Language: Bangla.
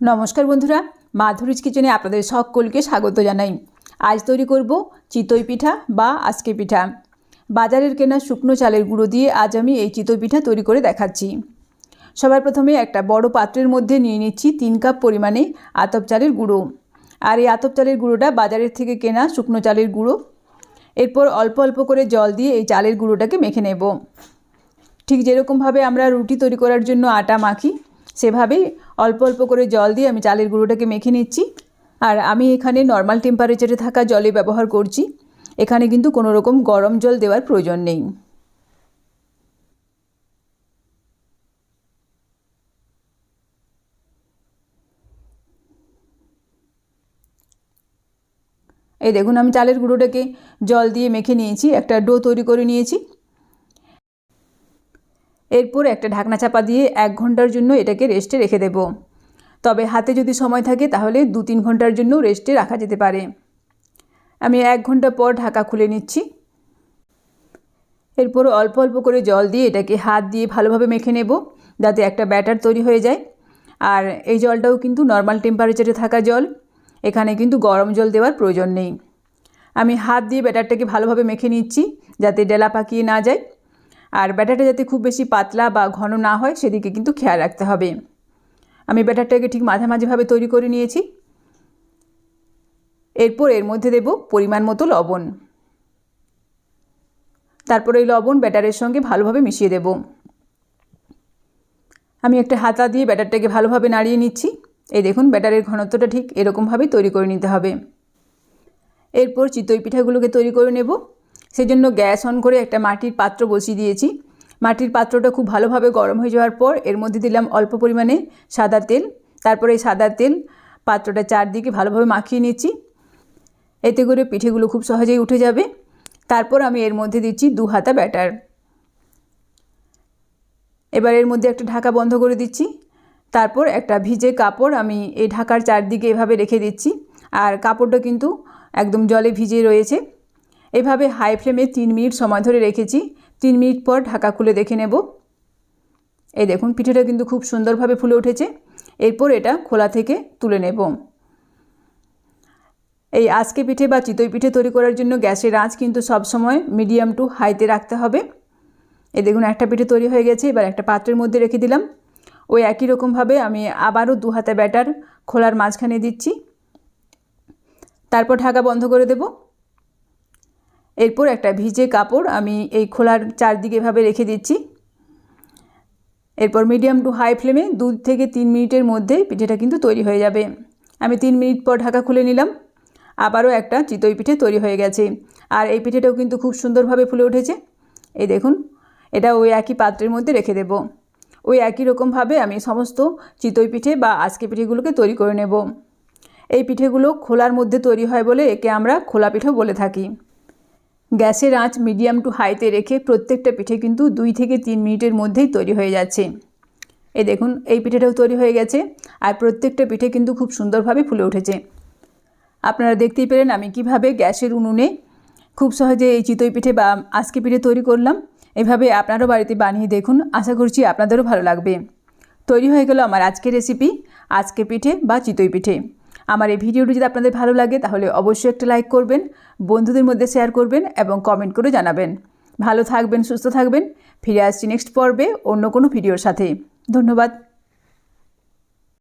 নমস্কার বন্ধুরা, মাধুরীজ কিচেনে আপনাদের সকলকে স্বাগত জানাই। আজ তৈরি করব চিতই পিঠা বা আজকে পিঠা। বাজারের কেনা শুকনো চালের গুঁড়ো দিয়ে আজ আমি এই চিতই পিঠা তৈরি করে দেখাচ্ছি। সবার প্রথমে একটা বড় পাত্রের মধ্যে নিয়ে নিচ্ছি তিন কাপ পরিমাণে আতপ চালের গুঁড়ো। আর এই আতপ চালের গুঁড়োটা বাজারের থেকে কেনা শুকনো চালের গুঁড়ো। এরপর অল্প অল্প করে জল দিয়ে এই চালের গুঁড়োটাকে মেখে নেব। ঠিক যেরকমভাবে আমরা রুটি তৈরি করার জন্য আটা মাখি, সেভাবেই অল্প অল্প করে জল দিয়ে আমি চালের গুঁড়োটাকে মেখে নিচ্ছি। আর আমি এখানে নর্মাল টেম্পারেচারে থাকা জলে ব্যবহার করছি। এখানে কিন্তু কোনো রকম গরম জল দেওয়ার প্রয়োজন নেই। এই দেখুন, আমি চালের গুঁড়োটাকে জল দিয়ে মেখে নিয়েছি। একটা ডো তৈরি করে নিয়েছি। এরপর একটা ঢাকনা চাপা দিয়ে এক ঘণ্টার জন্য এটাকে রেস্টে রেখে দেব। তবে হাতে যদি সময় থাকে তাহলে দু তিন ঘণ্টার জন্য রেস্টে রাখা যেতে পারে। আমি এক ঘণ্টা পর ঢাকা খুলে নিচ্ছি। এরপর অল্প অল্প করে জল দিয়ে এটাকে হাত দিয়ে ভালোভাবে মেখে নেব যাতে একটা ব্যাটার তৈরি হয়ে যায়। আর এই জলটাও কিন্তু নর্মাল টেম্পারেচারে থাকা জল। এখানে কিন্তু গরম জল দেওয়ার প্রয়োজন নেই। আমি হাত দিয়ে ব্যাটারটাকে ভালোভাবে মেখে নিচ্ছি যাতে ডেলা পাকিয়ে না যায়। আর ব্যাটারটা যাতে খুব বেশি পাতলা বা ঘন না হয়, সেদিকে কিন্তু খেয়াল রাখতে হবে। আমি ব্যাটারটাকে ঠিক মাঝামাঝিভাবে তৈরি করে নিয়েছি। এরপর এর মধ্যে দেব পরিমাণ মতো লবণ। তারপর এই লবণ ব্যাটারের সঙ্গে ভালোভাবে মিশিয়ে দেব। আমি একটা হাতা দিয়ে ব্যাটারটাকে ভালোভাবে নাড়িয়ে নিচ্ছি। এই দেখুন, ব্যাটারের ঘনত্বটা ঠিক এরকমভাবেই তৈরি করে নিতে হবে। এরপর চিতই পিঠাগুলোকে তৈরি করে নেব। সেজন্য গ্যাস অন করে একটা মাটির পাত্র বসিয়ে দিয়েছি। মাটির পাত্রটা খুব ভালোভাবে গরম হয়ে যাওয়ার পর এর মধ্যে দিলাম অল্প পরিমাণে সাদা তেল। তারপরে এই সাদা তেল পাত্রটা চারদিকে ভালোভাবে মাখিয়ে নিচ্ছি। এতে করে পিঠেগুলো খুব সহজেই উঠে যাবে। তারপর আমি এর মধ্যে দিচ্ছি দু হাতা ব্যাটার। এবার এর মধ্যে একটা ঢাকা বন্ধ করে দিচ্ছি। তারপর একটা ভিজে কাপড় আমি এই ঢাকার চারদিকে এভাবে রেখে দিচ্ছি। আর কাপড়টা কিন্তু একদম জলে ভিজে রয়েছে। এভাবে হাই ফ্লেমে তিন মিনিট সময় ধরে রেখেছি। তিন মিনিট পর ঢাকা খুলে দেখে নেব। এই দেখুন, পিঠেটা কিন্তু খুব সুন্দরভাবে ফুলে উঠেছে। এরপর এটা খোলা থেকে তুলে নেব। এই আজকে পিঠে বা চিতই পিঠে তৈরি করার জন্য গ্যাসের আঁচ কিন্তু সবসময় মিডিয়াম টু হাইতে রাখতে হবে। এই দেখুন, একটা পিঠে তৈরি হয়ে গেছে। এবার একটা পাত্রের মধ্যে রেখে দিলাম। ওই একই রকমভাবে আমি আবারও দু হাতে ব্যাটার খোলার মাঝখানে দিচ্ছি। তারপর ঢাকা বন্ধ করে দেব। এরপর একটা ভিজে কাপড় আমি এই খোলার চারদিকে এভাবে রেখে দিচ্ছি। এরপর মিডিয়াম টু হাই ফ্লেমে দু থেকে তিন মিনিটের মধ্যে পিঠেটা কিন্তু তৈরি হয়ে যাবে। আমি তিন মিনিট পর ঢাকা খুলে নিলাম। আবারও একটা চিতই পিঠে তৈরি হয়ে গেছে। আর এই পিঠেটাও কিন্তু খুব সুন্দরভাবে ফুলে উঠেছে। এই দেখুন, এটা ওই একই পাত্রের মধ্যে রেখে দেব। ওই একই রকমভাবে আমি সমস্ত চিতই পিঠে বা আজকে পিঠেগুলোকে তৈরি করে নেব। এই পিঠেগুলো খোলার মধ্যে তৈরি হয় বলে একে আমরা খোলা পিঠেও বলে থাকি। গ্যাসের আঁচ মিডিয়াম টু হাইতে রেখে প্রত্যেকটা পিঠে কিন্তু দুই থেকে তিন মিনিটের মধ্যেই তৈরি হয়ে যাচ্ছে। এই দেখুন, এই পিঠেটাও তৈরি হয়ে গেছে আর প্রত্যেকটা পিঠে কিন্তু খুব সুন্দরভাবে ফুলে উঠেছে। আপনারা দেখতেই পেলেন আমি কীভাবে গ্যাসের উনুনে খুব সহজে এই চিতই পিঠে বা আজকে পিঠে তৈরি করলাম। এভাবে আপনারও বাড়িতে বানিয়ে দেখুন, আশা করছি আপনাদেরও ভালো লাগবে। তৈরি হয়ে গেল আমার আজকের রেসিপি, আজকে পিঠে বা চিতই পিঠে। আমার এই ভিডিওটি যদি আপনাদের ভালো লাগে, তাহলে অবশ্যই একটা লাইক করবেন, বন্ধুদের মধ্যে শেয়ার করবেন এবং কমেন্ট করে জানাবেন। ভালো থাকবেন, সুস্থ থাকবেন, ফিরে আসছি নেক্সট পর্বে অন্য কোনো ভিডিওর সাথে। ধন্যবাদ।